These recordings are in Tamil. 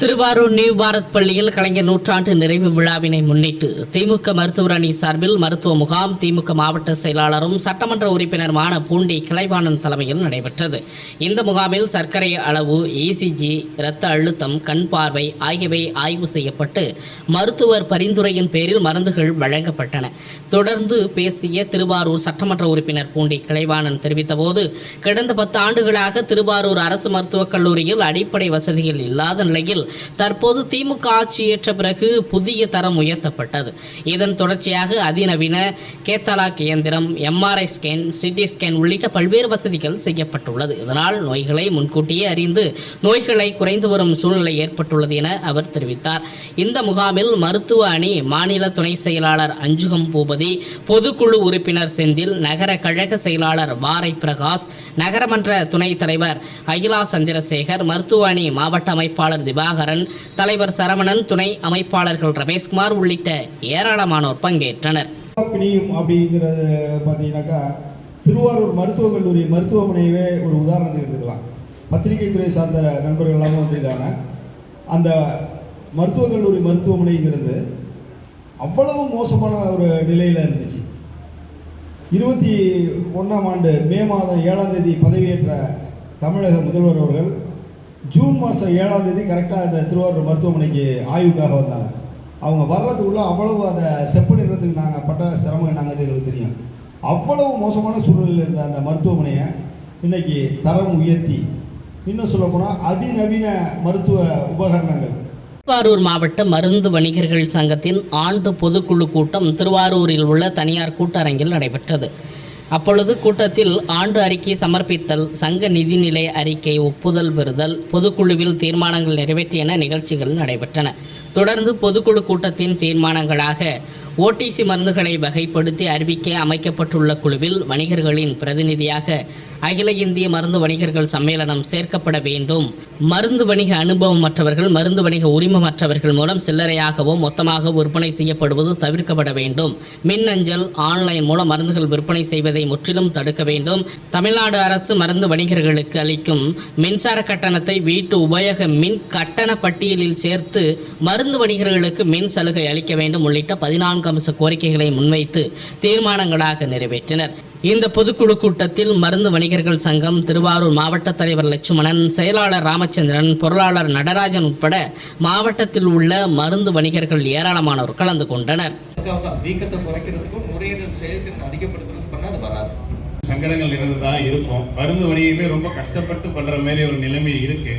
திருவாரூர் நியூ பாரத் பள்ளியில் கலைஞர் நூற்றாண்டு நிறைவு விழாவினை முன்னிட்டு திமுக மருத்துவர் அணி சார்பில் மருத்துவ முகாம் திமுக மாவட்ட செயலாளரும் சட்டமன்ற உறுப்பினருமான பூண்டி கிளைவாணன் தலைமையில் நடைபெற்றது. இந்த முகாமில் சர்க்கரை அளவு இசிஜி இரத்த அழுத்தம் கண் பார்வை ஆகியவை ஆய்வு செய்யப்பட்டு மருத்துவர் பரிந்துரையின் பேரில் மருந்துகள் வழங்கப்பட்டன. தொடர்ந்து பேசிய திருவாரூர் சட்டமன்ற உறுப்பினர் பூண்டி கிளைவாணன் தெரிவித்தபோது கடந்த பத்து ஆண்டுகளாக திருவாரூர் அரசு மருத்துவக் கல்லூரியில் அடிப்படை வசதிகள் இல்லாத நிலையில் தற்போது திமுக ஆட்சி ஏற்ற பிறகு புதிய தரம் உயர்த்தப்பட்டது. இதன் தொடர்ச்சியாக அதிநவீன கேத்தலாக் இயந்திரம் எம்ஆர்ஐ ஸ்கேன் சிடி ஸ்கேன் உள்ளிட்ட பல்வேறு வசதிகள் செய்யப்பட்டுள்ளது. இதனால் நோய்களை முன்கூட்டியே அறிந்து நோய்களை குறைந்து வரும் சூழ்நிலை ஏற்பட்டுள்ளது என அவர் தெரிவித்தார். இந்த முகாமில் மருத்துவ அணி மாநில துணை செயலாளர் அஞ்சுகம் பூபதி பொதுக்குழு உறுப்பினர் செந்தில் நகர கழக செயலாளர் வாரை பிரகாஷ் நகரமன்ற துணைத் தலைவர் அகிலா சந்திரசேகர் மருத்துவ அணி மாவட்ட அமைப்பாளர் பிரபாகரன் தலைவர் சரவணன் துணை அமைப்பாளர்கள் ரமேஷ்குமார் உள்ளிட்ட ஏராளமானோர் பங்கேற்றனர். பிணியும் அப்படிங்கிறது பார்த்தீங்கன்னாக்கா திருவாரூர் மருத்துவக் கல்லூரி மருத்துவமனையவே ஒரு உதாரணத்துக்கு எடுத்துக்கலாம். பத்திரிகை துறை சார்ந்த நண்பர்கள் எல்லாமே வந்திருக்காங்க. அந்த மருத்துவக் கல்லூரி மருத்துவமனைங்கிறது அவ்வளவு மோசமான ஒரு நிலையில் இருந்துச்சு. இருபத்தி ஒன்றாம் ஆண்டு மே மாதம் ஏழாம் தேதி பதவியேற்ற தமிழக முதல்வர் அவர்கள் ஜூன் மாதம் ஏழாம் தேதி கரெக்டாக இந்த திருவாரூர் மருத்துவமனைக்கு ஆய்வுக்காக வந்தாங்க. அவங்க வர்றதுக்குள்ளே அவ்வளவு அதை செப்பனிடுறதுக்கு நாங்கள் பட்ட சிரமம் என்னங்கிறது எங்களுக்கு தெரியும். அவ்வளவு மோசமான சூழ்நிலையில் இருந்த அந்த மருத்துவமனையை இன்றைக்கி தரம் உயர்த்தி இன்னும் சொல்லப்போனால் அதிநவீன மருத்துவ உபகரணங்கள். திருவாரூர் மாவட்ட மருந்து வணிகர்கள் சங்கத்தின் ஆண்டு பொதுக்குழு கூட்டம் திருவாரூரில் உள்ள தனியார் கூட்டரங்கில் நடைபெற்றது. அப்பொழுது கூட்டத்தில் ஆண்டு அறிக்கை சமர்ப்பித்தல் சங்க நிதிநிலை அறிக்கை ஒப்புதல் பெறுதல் பொதுக்குழுவில் தீர்மானங்கள் நிறைவேற்றியன நிகழ்ச்சிகள் நடைபெற்றன. தொடர்ந்து பொதுக்குழு கூட்டத்தின் தீர்மானங்களாக ஓடிசி மருந்துகளை வகைப்படுத்தி அறிவிக்க அமைக்கப்பட்டுள்ள குழுவில் வணிகர்களின் பிரதிநிதியாக அகில இந்திய மருந்து வணிகர்கள் சம்மேளனம் சேர்க்கப்பட வேண்டும். மருந்து வணிக அனுபவம் மற்றவர்கள் மருந்து வணிக உரிமமற்றவர்கள் மூலம் சில்லறையாகவோ மொத்தமாக விற்பனை செய்யப்படுவது தவிர்க்கப்பட வேண்டும். மின்னஞ்சல் ஆன்லைன் மூலம் மருந்துகள் விற்பனை செய்வதை முற்றிலும் தடுக்க வேண்டும். தமிழ்நாடு அரசு மருந்து வணிகர்களுக்கு அளிக்கும் மின்சார கட்டணத்தை வீட்டு உபயோக மின் கட்டண பட்டியலில் சேர்த்து மருந்து வணிகர்களுக்கு மின் சலுகை அளிக்க வேண்டும் உள்ளிட்ட பதினான்கு அம்ச கோரிக்கைகளை முன்வைத்து தீர்மானங்களாக நிறைவேற்றினர். இந்த பொதுக்குழு கூட்டத்தில் மருந்து வணிகர்கள் சங்கம் திருவாரூர் மாவட்ட தலைவர் லட்சுமணன் செயலாளர் ராமச்சந்திரன் பொருளாளர் நடராஜன் உட்பட மாவட்டத்தில் உள்ள மருந்து வணிகர்கள் ஏராளமானோர் கலந்து கொண்டனர். சங்கடங்கள் இருந்து இருக்கும். மருந்து வணிகமே ரொம்ப கஷ்டப்பட்டு பண்ற மாதிரி ஒரு நிலைமை இருக்கு.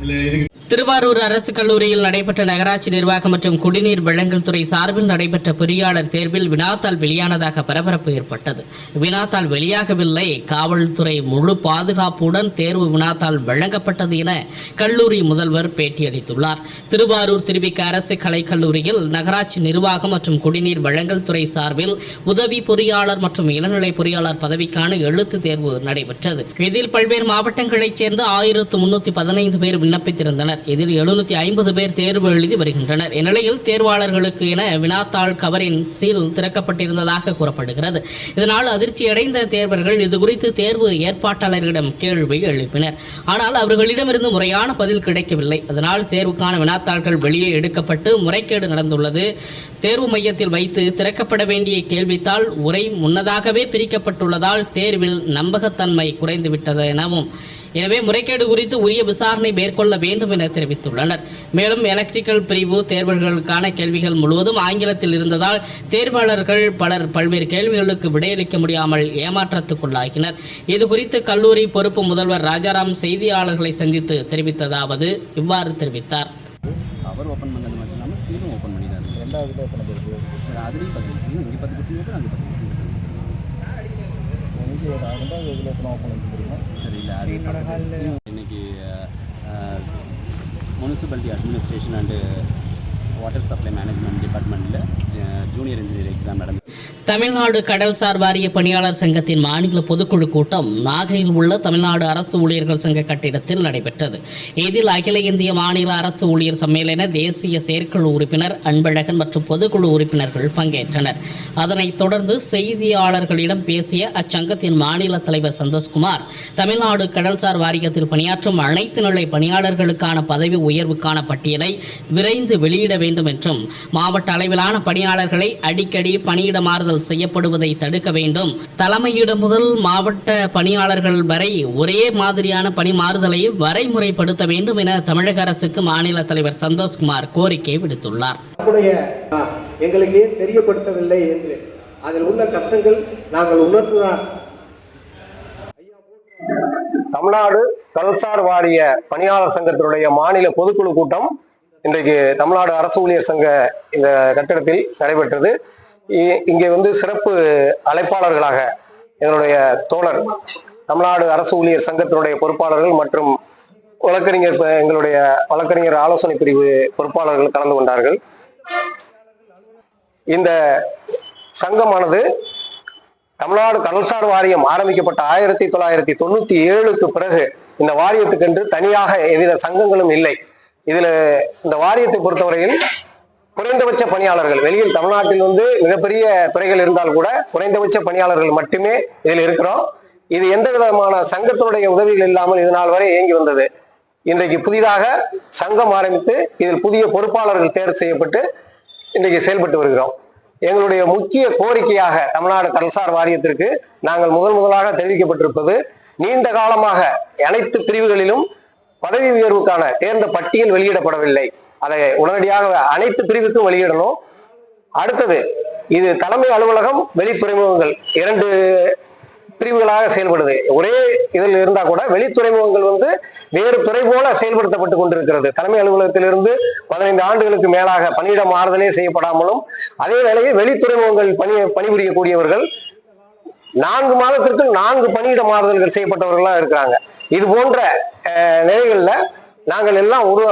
இதுல இதுக்கு திருவாரூர் அரசு கல்லூரியில் நடைபெற்ற நகராட்சி நிர்வாகம் மற்றும் குடிநீர் வழங்கல் துறை சார்பில் நடைபெற்ற பொறியாளர் தேர்வில் வினாத்தாள் வெளியானதாக பரபரப்பு ஏற்பட்டது. வினாத்தாள் வெளியாகவில்லை. காவல்துறை முழு பாதுகாப்புடன் தேர்வு வினாத்தாள் வழங்கப்பட்டது என கல்லூரி முதல்வர் பேட்டியளித்துள்ளார் திருவாரூர் திருவிக்க அரசு கலைக்கல்லூரியில் நகராட்சி நிர்வாகம் மற்றும் குடிநீர் வழங்கல் துறை சார்பில் உதவி பொறியாளர் மற்றும் இளநிலை பொறியாளர் பதவிக்கான எழுத்து தேர்வு நடைபெற்றது. இதில் பல்வேறு மாவட்டங்களைச் சேர்ந்த ஆயிரத்து முன்னூற்றி பதினைந்து பேர் விண்ணப்பித்திருந்தனர். இதில் எழுநூத்தி ஐம்பது பேர் தேர்வு எழுதி வருகின்றனர். இந்நிலையில் தேர்வாளர்களுக்கு என வினாத்தாள் கவரின் சீல் திறக்கப்பட்டிருந்ததாக கூறப்படுகிறது. இதனால் அதிர்ச்சியடைந்த தேர்வர்கள் இதுகுறித்து தேர்வு ஏற்பாட்டாளர்களிடம் கேள்வி எழுப்பினர். ஆனால் அவர்களிடமிருந்து முறையான பதில் கிடைக்கவில்லை. அதனால் தேர்வுக்கான வினாத்தாள்கள் வெளியே எடுக்கப்பட்டு முறைகேடு நடந்துள்ளது. தேர்வு மையத்தில் வைத்து திறக்கப்பட வேண்டிய கேள்வித்தாள் உரை முன்னதாகவே பிரிக்கப்பட்டுள்ளதால் தேர்வில் நம்பகத்தன்மை குறைந்துவிட்டது எனவும் எனவே முறைகேடு குறித்து உரிய விசாரணை மேற்கொள்ள வேண்டும் என தெரிவித்துள்ளனர். மேலும் எலக்ட்ரிக்கல் பிரிவு தேர்வுகளுக்கான கேள்விகள் முழுவதும் ஆங்கிலத்தில் இருந்ததால் தேர்வாளர்கள் பலர் பல்வேறு கேள்விகளுக்கு விடையளிக்க முடியாமல் ஏமாற்றத்துக்குள்ளாகினர். இது குறித்து கல்லூரி பொறுப்பு முதல்வர் ராஜாராம் செய்தியாளர்களை சந்தித்து தெரிவித்ததாவது இவ்வாறு தெரிவித்தார். கவர் ஓப்பன் பண்ணது மட்டும் இல்லாமல் சீலும் ஓப்பன் பண்ணி தான் ரெண்டாவது அதுலேயும் பத்து கொஸ்டின் இங்கே பத்து இருக்கு அங்கே இன்னைக்கு ரெண்டாவது இதில் எத்தனை ஓப்பன் சரி இல்லை பக்கத்துல- இன்னைக்கு municipality administration and water supply management டிபார்ட்மெண்ட்டில் ஜூனியர் இன்ஜினியர் எக்ஸாம் நடந்து தமிழ்நாடு கடல்சார் வாரிய பணியாளர் சங்கத்தின் மாநில பொதுக்குழு கூட்டம் நாகையில் உள்ள தமிழ்நாடு அரசு ஊழியர்கள் சங்க கட்டிடத்தில் நடைபெற்றது. இதில் அகில இந்திய மாநில அரசு ஊழியர் சம்மேளன தேசிய செயற்குழு உறுப்பினர் அன்பழகன் மற்றும் பொதுக்குழு உறுப்பினர்கள் பங்கேற்றனர். அதனைத் தொடர்ந்து செய்தியாளர்களிடம் பேசிய அச்சங்கத்தின் மாநில தலைவர் சந்தோஷ்குமார் தமிழ்நாடு கடல்சார் வாரியத்தில் பணியாற்றும் அனைத்து நிலை பணியாளர்களுக்கான பதவி உயர்வுக்கான பட்டியலை விரைந்து வெளியிட வேண்டும் என்றும் மாவட்ட அளவிலான பணியாளர்களை அடிக்கடி பணியிட மாறுதல் செய்யப்படுவதை தடுக்க வேண்டும். தலைமையிடம் முதல் மாவட்ட பணியாளர்கள் வரை ஒரே மாதிரியான பணி மாறுதலை வரைமுறைப்படுத்த வேண்டும் என தமிழக அரசுக்கு மாநில தலைவர் சந்தோஷ்குமார் கோரிக்கை விடுத்துள்ளார். எங்களுக்கு தெரியப்படுத்தவில்லை என்று அதில் உள்ள கஷ்டங்கள் நாங்கள் உணர்ந்துதான். தமிழ்நாடு கடல்சார் வாரிய பணியாளர் சங்கத்தினுடைய மாநில பொதுக்குழு கூட்டம் இன்றைக்கு தமிழ்நாடு அரசு ஊழியர் சங்க இந்த கட்டிடத்தில் நடைபெற்றது. இங்கே வந்து சிறப்பு அழைப்பாளர்களாக எங்களுடைய தோழர் தமிழ்நாடு அரசு ஊழியர் சங்கத்தினுடைய பொறுப்பாளர்கள் மற்றும் வழக்கறிஞர் எங்களுடைய வழக்கறிஞர் ஆலோசனை பிரிவு பொறுப்பாளர்கள் கலந்து கொண்டார்கள். இந்த சங்கமானது தமிழ்நாடு கடல்சார் வாரியம் ஆரம்பிக்கப்பட்ட ஆயிரத்தி தொள்ளாயிரத்தி தொண்ணூத்தி ஏழுக்கு பிறகு இந்த வாரியத்துக்கென்று தனியாக எவ்வித சங்கங்களும் இல்லை. இதுல இந்த வாரியத்தை பொறுத்தவரையில் குறைந்தபட்ச பணியாளர்கள். வெளியில் தமிழ்நாட்டில் வந்து மிகப்பெரிய துறைகள் இருந்தால் கூட குறைந்தபட்ச பணியாளர்கள் மட்டுமே இதில் இருக்கிறோம். இது எந்த விதமான சங்கத்தினுடைய உதவிகள் இல்லாமல் இது நாள் வரை இயங்கி வந்தது. இன்றைக்கு புதிதாக சங்கம் ஆரம்பித்து இதில் புதிய பொறுப்பாளர்கள் தேர்வு செய்யப்பட்டு இன்றைக்கு செயல்பட்டு வருகிறோம். எங்களுடைய முக்கிய கோரிக்கையாக தமிழ்நாடு கடல்சார் வாரியத்திற்கு நாங்கள் முதல் முதலாக தெரிவிக்கப்பட்டிருப்பது நீண்ட காலமாக அனைத்து பிரிவுகளிலும் பதவி உயர்வுக்கான தேர்ந்த பட்டியல் வெளியிடப்படவில்லை. அதை உடனடியாக அனைத்து பிரிவுக்கும் வெளியிடணும். அடுத்தது இது தலைமை அலுவலகம் வெளித்துறைமுகங்கள். இரண்டு பிரிவுகளாக செயல்படுது. ஒரே இதில் இருந்தா கூட வெளித்துறைமுகங்கள் வந்து வேறு துறை போல செயல்படுத்தப்பட்டு கொண்டிருக்கிறது. தலைமை அலுவலகத்திலிருந்து பதினைந்து ஆண்டுகளுக்கு மேலாக பணியிட மாறுதலே செய்யப்படாமலும் அதே வேளையில் வெளித்துறைமுகங்கள் பணி பணிபுரியக்கூடியவர்கள் நான்கு மாதத்திற்கு நான்கு பணியிட மாறுதல்கள் செய்யப்பட்டவர்களாக இருக்கிறாங்க. இது போன்ற நிலைகளில் நாங்கள் எல்லாம் ஒரு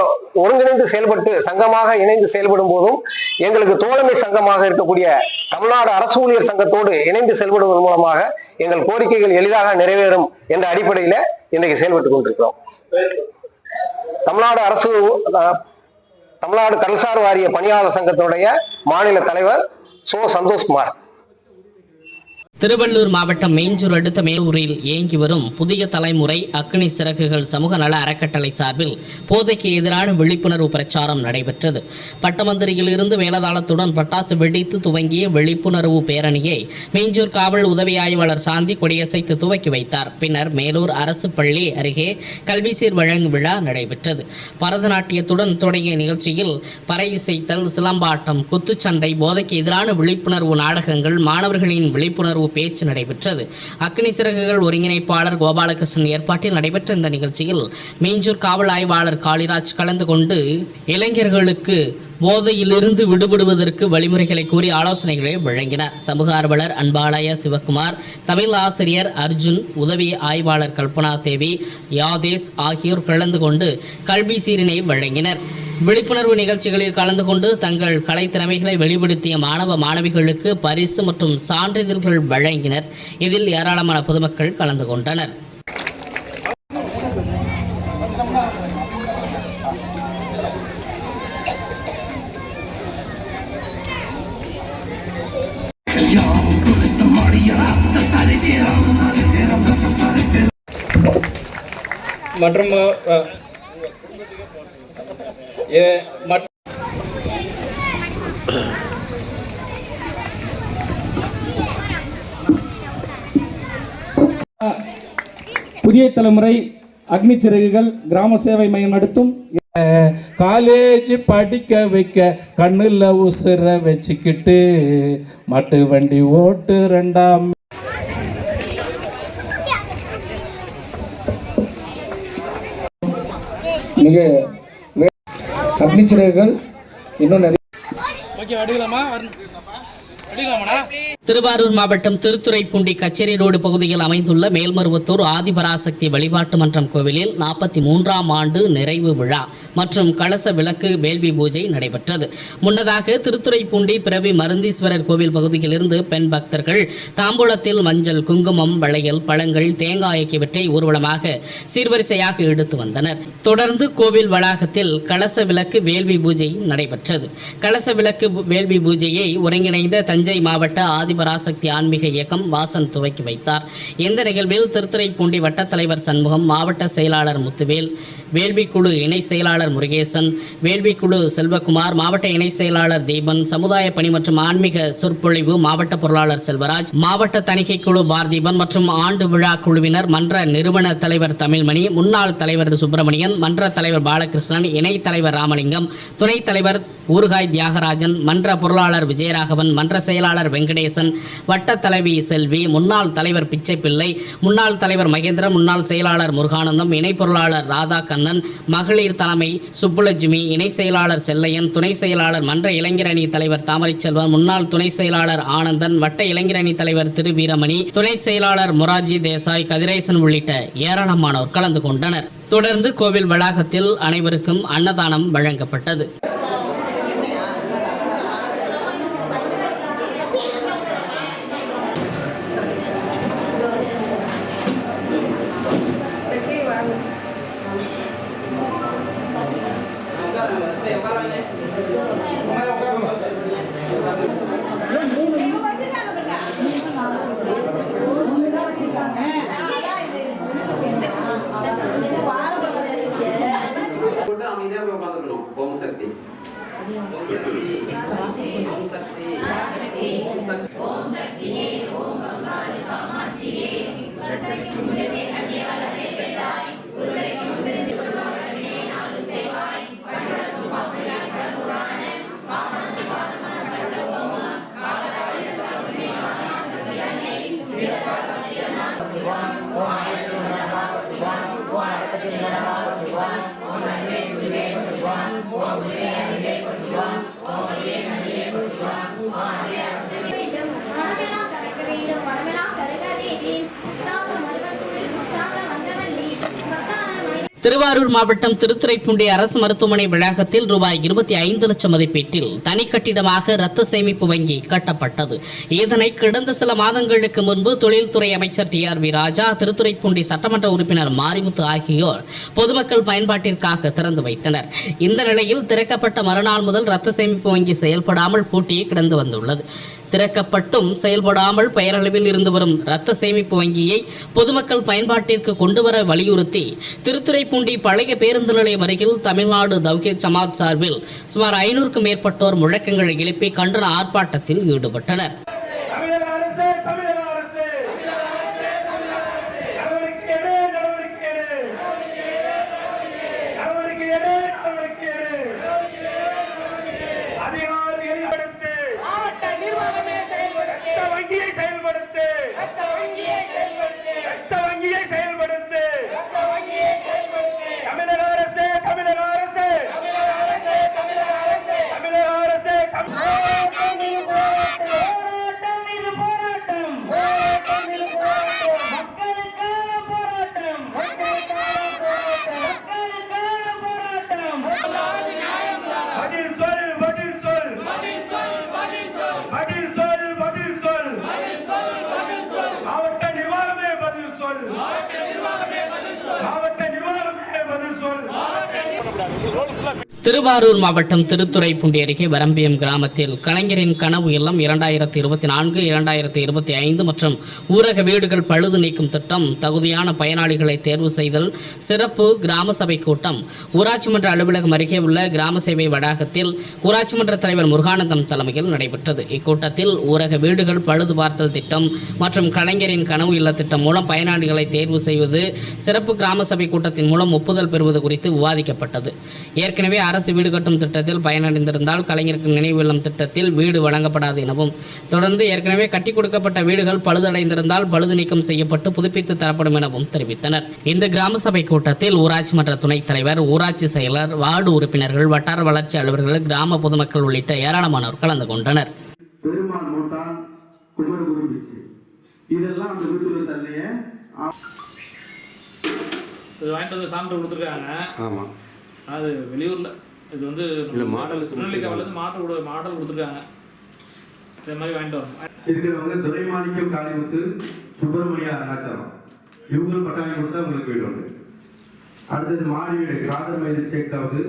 ஒருங்கிணைந்து செயல்பட்டு சங்கமாக இணைந்து செயல்படும் போதும் எங்களுக்கு தோழமை சங்கமாக இருக்கக்கூடிய தமிழ்நாடு அரசு ஊழியர் சங்கத்தோடு இணைந்து செயல்படுவதன் மூலமாக எங்கள் கோரிக்கைகள் எளிதாக நிறைவேறும் என்ற அடிப்படையில இன்றைக்கு செயல்பட்டு கொண்டிருக்கிறோம். தமிழ்நாடு அரசு தமிழ்நாடு கடல்சார் வாரிய பணியாளர் சங்கத்தினுடைய மாநில தலைவர் சோ சந்தோஷ்குமார். திருவள்ளூர் மாவட்டம் மேஞ்சூர் அடுத்த மேலூரில் இயங்கி வரும் புதிய தலைமுறை அக்னி சிறகுகள் சமூக நல அறக்கட்டளை சார்பில் போதைக்கு எதிரான விழிப்புணர்வு பிரச்சாரம் நடைபெற்றது. பட்டமந்திரியிலிருந்து மேலதாளத்துடன் பட்டாசு வெடித்து துவங்கிய விழிப்புணர்வு பேரணியை மேஞ்சூர் காவல் உதவி ஆய்வாளர் சாந்தி கொடியசைத்து துவக்கி வைத்தார். பின்னர் மேலூர் அரசு பள்ளி அருகே கல்விசீர் வழங்கும் விழா நடைபெற்றது. பரதநாட்டியத்துடன் தொடங்கிய நிகழ்ச்சியில் பறை இசைத்தல் சிலம்பாட்டம் குத்துச்சண்டை போதைக்கு எதிரான விழிப்புணர்வு நாடகங்கள் மாணவர்களின் விழிப்புணர்வு பேச்சு நடைபெற்றது. அக்னி சிறகுகள் ஒருங்கிணைப்பாளர் கோபாலகிருஷ்ணன் ஏற்பாட்டில் நடைபெற்ற இந்த நிகழ்ச்சியில் மீஞ்சூர் காவல் ஆய்வாளர் காளிராஜ் கலந்து கொண்டு இளைஞர்களுக்கு போதையிலிருந்து விடுபடுவதற்கு வழிமுறைகளை கூறி ஆலோசனைகளை வழங்கினார். சமூக ஆர்வலர் அன்பாலய சிவகுமார் தமிழ் ஆசிரியர் அர்ஜுன் உதவி ஆய்வாளர் கல்பனா தேவி யாதேஸ் ஆகியோர் கலந்து கொண்டு கல்வி சீரினை வழங்கினர். விழிப்புணர்வு நிகழ்ச்சிகளில் கலந்து கொண்டு தங்கள் கலைத்திறமைகளை வெளிப்படுத்திய மாணவ மாணவிகளுக்கு பரிசு மற்றும் சான்றிதழ்கள் வழங்கினர். இதில் ஏராளமான பொதுமக்கள் கலந்து கொண்டனர். மற்றும் புதிய தலைமுறை அக்னி சிறகுகள் கிராம சேவை மையம் நடத்தும். காலேஜ் படிக்க வைக்க கண்ணுல உசுர வச்சுக்கிட்டு மாட்டு வண்டி ஓட்டு ரெண்டாம் மிக வே- அக்னி சிறகுகள் இன்னும் நிறைய ஓகே அடிக்கலாமா அடிக்கலாமாடா திருவாரூர் மாவட்டம் திருத்துறைப்பூண்டி கச்சேரி ரோடு பகுதியில் அமைந்துள்ள மேல்மருவத்தூர் ஆதிபராசக்தி வழிபாட்டு மன்றம் கோவிலில் நாற்பத்தி மூன்றாம் ஆண்டு நிறைவு விழா மற்றும் கலச விளக்கு வேள்வி பூஜை நடைபெற்றது. முன்னதாக திருத்துறைப்பூண்டி பிறவி மருந்தீஸ்வரர் கோவில் பகுதியிலிருந்து பெண் பக்தர்கள் தாம்பூலத்தில் மஞ்சள் குங்குமம் வளையல் பழங்கள் தேங்காய் ஆகியவற்றை ஊர்வலமாக சீர்வரிசையாக எடுத்து வந்தனர். தொடர்ந்து கோவில் வளாகத்தில் கலச விளக்கு வேள்வி பூஜை நடைபெற்றது. கலச விளக்கு வேள்வி பூஜையை ஒருங்கிணைந்த தஞ்சை மாவட்ட ஆதி பராசக்தி ஆன்மீக இயக்கம் வாசன் துவக்கி வைத்தார். இந்த நிகழ்வில் திருத்துறைப்பூண்டி வட்டத் தலைவர் சண்முகம் மாவட்ட செயலாளர் முத்துவேல் வேள்விக்குழு இணை செயலாளர் முருகேசன் வேள்விக்குழு செல்வகுமார் மாவட்ட இணை செயலாளர் தீபன் சமுதாய பணி மற்றும் ஆன்மீக சொற்பொழிவு மாவட்ட பொருளாளர் செல்வராஜ் மாவட்ட தணிக்கை குழு பார்தீபன் மற்றும் ஆண்டு விழா குழுவினர் மன்ற நிறுவன தலைவர் தமிழ்மணி முன்னாள் தலைவர் சுப்பிரமணியன் மன்ற தலைவர் பாலகிருஷ்ணன் இணை தலைவர் ராமலிங்கம் துணைத் தலைவர் ஊறுகாய் தியாகராஜன் மன்ற பொருளாளர் விஜயராகவன் மன்ற செயலாளர் வெங்கடேசன் வட்ட தலைவி செல்வி முன்னாள் தலைவர் பிச்சைப்பிள்ளை முன்னாள் தலைவர் மகேந்திரன் முன்னாள் செயலாளர் முருகானந்தம் இணை பொருளாளர் ராதா கண்ணன் மகளிர் தலைமை சுப்புலட்சுமி இணை செயலாளர் செல்லையன் துணை செயலாளர் மன்ற இளைஞரணி தலைவர் தாமரைச்செல்வன் முன்னாள் துணை செயலாளர் ஆனந்தன் வட்ட இளைஞரணி தலைவர் திரு வீரமணி துணை செயலாளர் மொராஜி தேசாய் கதிரேசன் உள்ளிட்ட ஏராளமானோர் கலந்து கொண்டனர். தொடர்ந்து கோவில் வளாகத்தில் அனைவருக்கும் அன்னதானம் வழங்கப்பட்டது. திருவாரூர் மாவட்டம் திருத்துறைப்பூண்டி அரசு மருத்துவமனை வளாகத்தில் ரூபாய் இருபத்தி ஐந்து லட்சம் மதிப்பீட்டில் தனி கட்டிடமாக ரத்த சேமிப்பு வங்கி கட்டப்பட்டது. இதனை கடந்த சில மாதங்களுக்கு முன்பு தொழில்துறை அமைச்சர் T R V Raja Thiruthuraipoondi சட்டமன்ற உறுப்பினர் மாரிமுத்து ஆகியோர் பொதுமக்கள் பயன்பாட்டிற்காக திறந்து வைத்தனர். இந்த நிலையில் திறக்கப்பட்ட மறுநாள் முதல் ரத்த சேமிப்பு வங்கி செயல்படாமல் பூட்டியே கிடந்து வந்துள்ளது. திறக்கப்பட்டும் செயல்படாமல் பெயரளவில் இருந்து வரும் ரத்த சேமிப்பு வங்கியை பொதுமக்கள் பயன்பாட்டிற்கு கொண்டுவர வலியுறுத்தி திருத்துறைப்பூண்டி பழைய பேருந்து நிலையம் அருகில் தமிழ்நாடு தவ்ஹீத் சமாஜ் சார்பில் சுமார் ஐநூறுக்கும் மேற்பட்டோர் முழக்கங்களை எழுப்பி கண்டன ஆர்ப்பாட்டத்தில் ஈடுபட்டனர் தமிழக அரசு தமிழக அரசு நடவடிக்கை எடு நடவடிக்கை எடு நடவடிக்கை எடு நடவடிக்கை எடு அதிகாரிகள் அடுத்து நிர்வாகமே செயல்படுத்து வங்கியை செயல்படுத்து. திருவாரூர் மாவட்டம் திருத்துறைப்பூண்டி அருகே வரம்பியம் கிராமத்தில் கலைஞரின் கனவு இல்லம் இரண்டாயிரத்தி இருபத்தி நான்கு இரண்டாயிரத்தி இருபத்தி ஐந்து மற்றும் ஊரக வீடுகள் பழுது நீக்கும் திட்டம் தகுதியான பயனாளிகளை தேர்வு செய்தல் சிறப்பு கிராம சபை கூட்டம். ஊராட்சி மன்ற அலுவலகம் அருகே உள்ள கிராம சேவை வளாகத்தில் ஊராட்சி மன்ற தலைவர் முருகானந்தம் தலைமையில் நடைபெற்றது. இக்கூட்டத்தில் ஊரக வீடுகள் பழுது பார்த்தல் திட்டம் மற்றும் கலைஞரின் கனவு இல்ல திட்டம் மூலம் பயனாளிகளை தேர்வு செய்வது சிறப்பு கிராம சபை கூட்டத்தின் மூலம் ஒப்புதல் பெறுவது குறித்து விவாதிக்கப்பட்டது. ஏற்கனவே அரசு வீடு கட்டும் திட்டத்தில் பயனடைந்திருந்தால் கலைஞருக்கு நினைவு இல்லம் திட்டத்தில் வீடு வழங்கப்படாது எனவும் தொடர்ந்து ஏற்கனவே கட்டி கொடுக்கப்பட்ட வீடுகள் பழுதடைந்திருந்தால் பழுது நீக்கம் செய்யப்பட்டு புதுப்பித்து தரப்படும் எனவும் தெரிவித்தனர். இந்த கிராம சபை கூட்டத்தில் ஊராட்சி மன்ற துணைத் தலைவர் ஊராட்சி செயலர் வார்டு உறுப்பினர்கள் வட்டார வளர்ச்சி அலுவலர்கள் கிராம பொதுமக்கள் உள்ளிட்ட ஏராளமானோர் கலந்து கொண்டனர். இதெல்லாம் அந்த தள்ளியே வாங்கிட்டு வந்து சான்று கொடுத்துருக்காங்க. ஆமாம் அது வெளியூரில். இது வந்து இல்ல, மாடலுக்கு திருநெல்வேலிக்காவிலேருந்து மாடல் கொடு மாடல் கொடுத்துருக்காங்க. இதே மாதிரி வாங்கிட்டு வரோம். இருக்கிறவங்க துரைமாணிக்கம் காளிமுத்து சுப்பிரமணிய அருணாச்சலம் இவங்களும் பட்டாணி கொடுத்தா உங்களுக்கு வீடு உண்டு. அடுத்தது மாடி வீடு கிராதர் மைது சேர்த்தாவது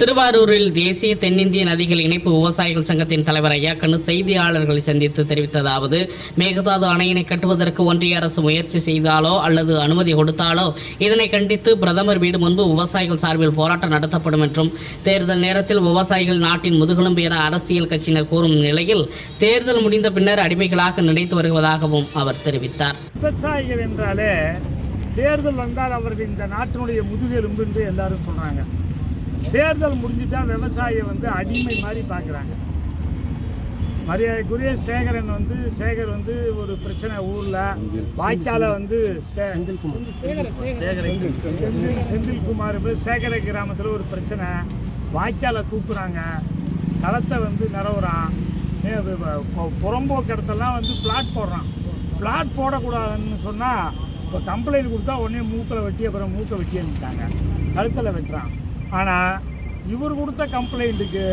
திருவாரூரில் தேசிய தென்னிந்திய நதிகள் இணைப்பு விவசாயிகள் சங்கத்தின் தலைவர் ஐயாக்கண்ணு செய்தியாளர்களை சந்தித்து தெரிவித்ததாவது மேகதாது அணையினை கட்டுவதற்கு ஒன்றிய அரசு முயற்சி செய்தாலோ அல்லது அனுமதி கொடுத்தாலோ இதனை கண்டித்து பிரதமர் வீடு முன்பு விவசாயிகள் சார்பில் போராட்டம் நடத்தப்படும் என்றும் தேர்தல் நேரத்தில் விவசாயிகள் நாட்டின் முதுகெலும்பு என அரசியல் கட்சியினர் கூறும் நிலையில் தேர்தல் முடிந்த பின்னர் அடிமைகளாக நினைத்து வருவதாகவும் அவர் தெரிவித்தார். விவசாயிகள் என்றாலே தேர்தல் வந்தால் அவர்கள் இந்த நாட்டினுடைய முதுகெலும்பு என்று எல்லாரும் சொல்றாங்க. தேர்தல் முடிஞ்சிட்டா விவசாயியை வந்து அடிமை மாதிரி பார்க்குறாங்க. மரியாதைக்குரிய சேகரன் வந்து சேகர் வந்து ஒரு பிரச்சனை ஊரில். வாய்க்கால வந்து செந்தில் செந்தில்குமார் போய் சேகர கிராமத்தில் ஒரு பிரச்சனை. வாய்க்கால தூக்குறாங்க. களத்தை வந்து நிறவுறான் ஏ, அது வந்து பிளாட் போடுறான். பிளாட் போடக்கூடாதுன்னு சொன்னால் இப்போ கம்ப்ளைண்ட் கொடுத்தா உடனே மூக்கில் வெட்டி அப்புறம் மூக்கை வெட்டி அனுப்பிட்டாங்க கழுத்தில் வெட்டுறான். ஆனால் இவர் கொடுத்த கம்ப்ளைண்ட்டுக்கு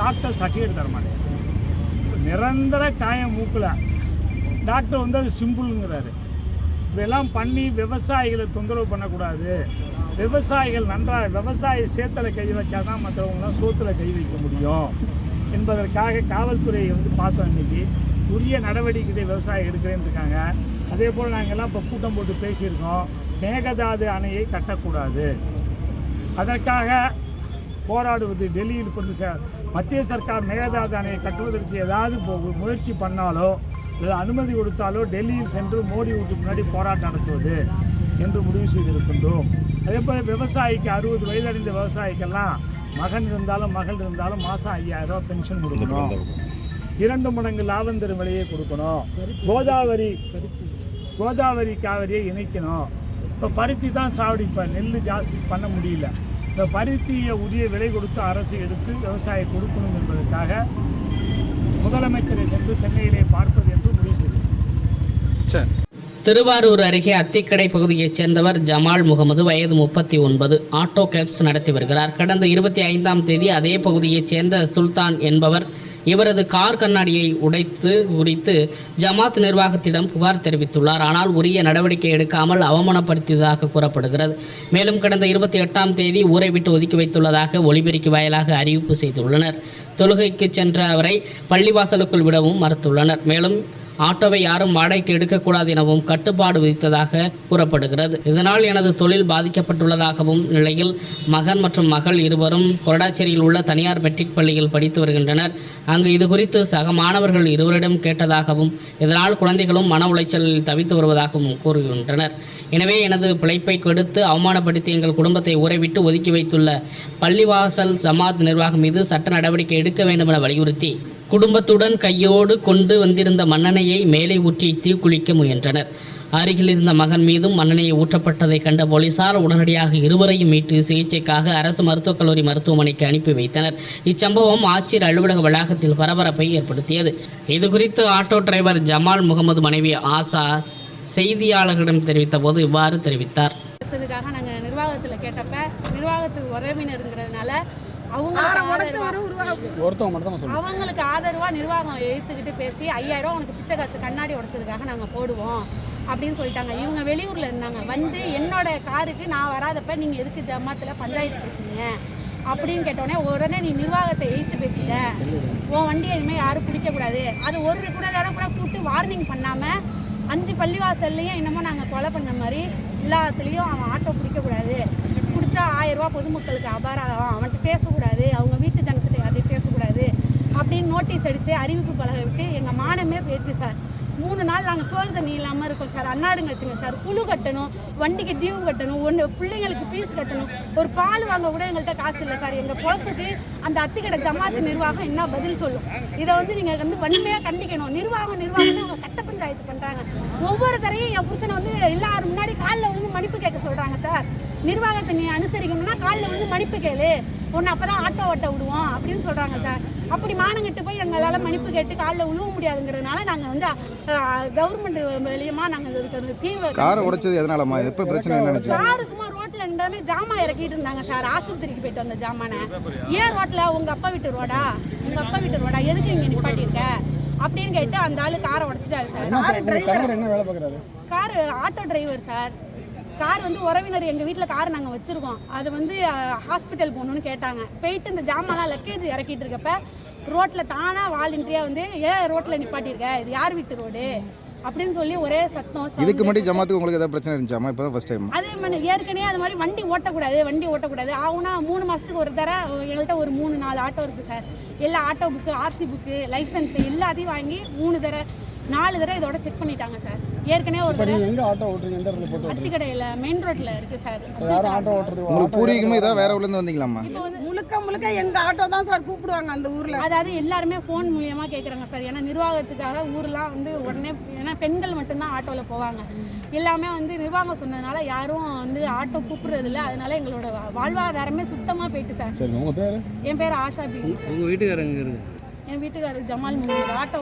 டாக்டர் சர்டிஃபிகேட் தர மாட்டேன் நிரந்தர காயம் மூக்கில். டாக்டர் வந்து அது சிம்பிளுங்கிறாரு இதெல்லாம் பண்ணி விவசாயிகளை தொந்தரவு பண்ணக்கூடாது. விவசாயிகள் நன்றாக விவசாய சேத்தில் கை வச்சா தான் மற்றவங்களாம் சோத்தில் கை வைக்க முடியும். என்பதற்காக காவல்துறையை வந்து பார்த்தோம் இன்றைக்கி உரிய நடவடிக்கை விவசாயம் எடுக்கிறேன்னு இருக்காங்க. அதே போல் நாங்கள்லாம் இப்போ கூட்டம் போட்டு பேசியிருக்கோம். மேகதாது அணையை கட்டக்கூடாது. அதற்காக போராடுவது டெல்லியில் கொண்டு சே மத்திய சர்க்கார் மேகதாது அணையை கட்டுவதற்கு ஏதாவது முயற்சி பண்ணாலோ இல்லை அனுமதி கொடுத்தாலோ டெல்லியில் சென்று மோடி வீட்டுக்கு முன்னாடி போராட்டம் நடத்துவது என்று முடிவு செய்திருக்கின்றோம். அதே போல் விவசாயிக்கு அறுபது வயதடைந்த விவசாயிக்கெல்லாம் மகன் இருந்தாலும் மகள் இருந்தாலும் மாதம் ஐயாயிரம் பென்ஷன் கொடுக்கணும். இரண்டு மடங்கு லாபம் தரும் விலையை கொடுக்கணும். கோதாவரி கோதாவரி காவிரியை இணைக்கணும். இப்போ பருத்தி தான் சாவடி இப்போ நெல் ஜாஸ்தி பண்ண முடியல. இந்த பருத்தியை உரிய விலை கொடுத்து அரசு எடுத்து விவசாயி கொடுக்கணும் என்பதற்காக முதலமைச்சரை சென்று சென்னையிலே பார்ப்பது என்று முடிவு செய்தேன். திருவாரூர் அருகே அத்திக்கடை பகுதியைச் சேர்ந்தவர் ஜமால் முகமது வயது முப்பத்தி ஒன்பது. ஆட்டோ கேப்ஸ் நடத்தி வருகிறார். கடந்த இருபத்தி ஐந்தாம் தேதி அதே பகுதியைச் சேர்ந்த சுல்தான் என்பவர் இவரது கார் கண்ணாடியை உடைத்து குறித்து ஜமாத் நிர்வாகத்திடம் புகார் தெரிவித்துள்ளார். ஆனால் உரிய நடவடிக்கை எடுக்காமல் அவமானப்படுத்தியதாக கூறப்படுகிறது. மேலும் கடந்த இருபத்தி எட்டாம் தேதி ஊரை விட்டு ஒதுக்கி வைத்துள்ளதாக ஒலிபெருக்கி வாயிலாக அறிவிப்பு செய்துள்ளனர். தொழுகைக்கு சென்ற அவரை பள்ளிவாசலுக்குள் விடவும் மறுத்துள்ளனர். மேலும் ஆட்டோவை யாரும் வாடகைக்கு எடுக்கக்கூடாது எனவும் கட்டுப்பாடு விதித்ததாக கூறப்படுகிறது. இதனால் எனது தொழில் பாதிக்கப்பட்டுள்ளதாகவும் நிலையில் மகன் மற்றும் மகள் இருவரும் கொரடாச்சேரியில் உள்ள தனியார் மெட்ரிக் பள்ளியில் படித்து வருகின்றனர். அங்கு இது குறித்து சக மாணவர்கள் இருவரிடம் கேட்டதாகவும் இதனால் குழந்தைகளும் மன உளைச்சலில் தவித்து வருவதாகவும் கூறுகின்றனர். எனவே எனது பிழைப்பை கெடுத்து அவமானப்படுத்தி எங்கள் குடும்பத்தை உறைவிட்டு ஒதுக்கி வைத்துள்ள பள்ளிவாசல் ஜமாத் நிர்வாகம் மீது சட்ட நடவடிக்கை எடுக்க வேண்டும் என வலியுறுத்தி குடும்பத்துடன் கையோடு கொண்டு வந்திருந்த மண்ணெண்ணெயை மேலே ஊற்றி தீக்குளிக்க முயன்றனர். அருகில் இருந்த மகன் மீதும் மண்ணெண்ணெயை ஊற்றப்பட்டதை கண்ட போலீசார் உடனடியாக இருவரையும் மீட்டு சிகிச்சைக்காக அரசு மருத்துவக் கல்லூரி மருத்துவமனைக்கு அனுப்பி வைத்தனர். இச்சம்பவம் ஆட்சியர் அலுவலக வளாகத்தில் பரபரப்பை ஏற்படுத்தியது. இதுகுறித்து ஆட்டோ டிரைவர் ஜமால் முகமது மனைவி ஆசா செய்தியாளர்களிடம் தெரிவித்த போது இவ்வாறு தெரிவித்தார். நாங்கள் நிர்வாகத்தில் கேட்டப்ப நிர்வாகத்துக்கு உறவினருங்கிறதுனால அவங்களுக்கு ஒருத்தவங்க மட்டும் தான் சொல்லுங்கள் அவங்களுக்கு ஆதரவாக நிர்வாகம் எடுத்துக்கிட்டு பேசி ஐயாயிரம் உனக்கு பிச்சை காசு கண்ணாடி உடைச்சதுக்காக நாங்கள் போடுவோம் அப்படின்னு சொல்லிட்டாங்க. இவங்க வெளியூரில் இருந்தாங்க. வந்து என்னோட காருக்கு நான் வராதப்ப நீங்கள் எதுக்கு ஜமாத்தில் பஞ்சாயத்து பேசுனீங்க? அப்படின்னு கேட்டோடனே உடனே நீ நிர்வாகத்தை எதிர்த்து பேசிட்ட. உன் வண்டியை இனிமேல் யாரும் பிடிக்கக்கூடாது. அது ஒரு கூட தடவை கூட கூப்பிட்டு வார்னிங் பண்ணாமல் அஞ்சு பள்ளிவாசல்லையும் என்னமோ நாங்கள் கொலை பண்ண மாதிரி எல்லாத்துலேயும் அவன் ஆட்டோ பிடிக்கக்கூடாது. பிடிச்சா ஆயிரம் ரூபா பொதுமக்களுக்கு அபராதம் அவன்கிட்ட பேசக்கூடாது அவங்க வீட்டு ஜனத்துட்டு யார்ட்டையும் பேசக்கூடாது அப்படின்னு நோட்டீஸ் அடித்து அறிவிப்பு பலகை விட்டு எங்கள் மானமே போயிடுச்சு சார். மூணு நாள் நாங்கள் சோறு தண்ணி இல்லாமல் இருக்கோம் சார். அன்னாடுங்க வச்சுங்க சார். குழு கட்டணும் வண்டிக்கு டியூ கட்டணும் ஒன்று பிள்ளைங்களுக்கு ஃபீஸ் கட்டணும். ஒரு பால் வாங்க கூட எங்கள்கிட்ட காசு இல்லை சார். எங்கள் குளத்துக்கு அந்த அத்திக்கடை ஜமாத்து நிர்வாகம் என்ன பதில் சொல்லும்? இதை வந்து நீங்கள் வந்து வன்மையாக கண்டிக்கணும். நிர்வாகம் நிர்வாகம் அவங்க கட்ட பஞ்சாயத்து பண்ணுறாங்க ஒவ்வொரு தரையும் என் புருஷனை வந்து எல்லாரும் முன்னாடி காலில் விழுந்து மன்னிப்பு கேட்க சொல்கிறாங்க சார். நிர்வாகத்தை நீ அனுசரிக்கணும்னா காலில் வந்து மன்னிப்பு கேளு. உன்னை அப்போ தான் ஆட்டோ ஓட்ட விடுவோம் அப்படின்னு சொல்கிறாங்க சார் அப்படி மானங்கிட்டு போய் எங்களால் மன்னிப்பு கேட்டு காலில் விழுவ முடியாதுங்கிறதுனால நாங்கள் வந்து கவர்மெண்ட் மூலியமாக நாங்கள் இதுக்கு ஒரு தீர்வு காரை உடைச்சது எதனாலம்மா? எப்போ பிரச்சனை நினைச்சு காரு சும்மா ரோட்ல நின்றாமே ஜாமான் இறக்கிட்டு இருந்தாங்க சார் ஆஸ்பத்திரிக்கு போயிட்டு வந்த ஜாமானை. ஏன் ரோட்ல? உங்க அப்பா வீட்டு ரோடா? உங்க அப்பா வீட்டு ரோடா? எதுக்கு இங்க நிப்பாட்டியிருக்க? அப்படின்னு கேட்டு அந்த ஆளு காரை உடைச்சிட்டாரு சார் என்ன வேலை பார்க்குறாரு? Car auto driver sir car வந்து உறவினர் எங்கள் வீட்டில் கார் நாங்கள் வச்சுருக்கோம். அது வந்து ஹாஸ்பிட்டல் போகணுன்னு கேட்டாங்க. போயிட்டு இந்த ஜாமான்லாம் லக்கேஜ் இறக்கிட்டு இருக்கப்ப ரோட்டில் தானாக வாலண்டியாக வந்து ஏன் ரோட்டில் நிப்பாட்டியிருக்க இது யார் வீட்டு ரோடு? அப்படின்னு சொல்லி ஒரே சத்தம். இதுக்கு மட்டும் ஜமாத்துக்கு உங்களுக்கு ஏதாவது பிரச்சனை இருந்துச்சாமா இப்போ தான் ஃபஸ்ட் டைம் அதே மாதிரி ஏற்கனவே அது மாதிரி வண்டி ஓட்டக்கூடாது வண்டி ஓட்டக்கூடாது. ஆகுனா மூணு மாதத்துக்கு ஒரு தர எங்கள்கிட்ட ஒரு மூணு நாலு ஆட்டோ இருக்குது சார். எல்லா auto book RC book licence எல்லாத்தையும் வாங்கி மூணு தர நாலு தடவை இதோட செக் பண்ணிட்டாங்க சார். ஏற்கனவே ஒரு தடவை எங்கே ஆட்டோ ஓட்டுறீங்க? எந்த இடத்துல போட்டு அத்திக்கடையில் மெயின் ரோட்டில் இருக்குது சார் யாரும் ஆட்டோ ஓட்டுறது உங்களுக்கு பூர்வீகமாக ஏதாவது வேற ஊர்லேருந்து வந்தீங்களாம்மா? இப்போ வந்து முழுக்க முழுக்க எங்க ஆட்டோ தான் சார் கூப்பிடுவாங்க அந்த ஊர்ல. அதாவது எல்லாருமே ஃபோன் மூலியமா கேட்குறாங்க சார் ஏன்னா நிர்வாகத்துக்காக ஊர்லாம் வந்து உடனே ஏன்னா பெண்கள் மட்டும்தான் ஆட்டோவில் போவாங்க. எல்லாமே வந்து நிர்வாகம் சொன்னதுனால யாரும் வந்து ஆட்டோ கூப்பிடுறது இல்லை. அதனால எங்களோட வாழ்வாதாரமே சுத்தமாக போயிட்டு சார் சரி உங்கள் பேர்? என் பேர் ஆஷா பி. உங்கள் வீட்டுக்காரங்க இருக்கு என் வீட்டுக்காரர் ஜமால் முகமது ஆட்டோ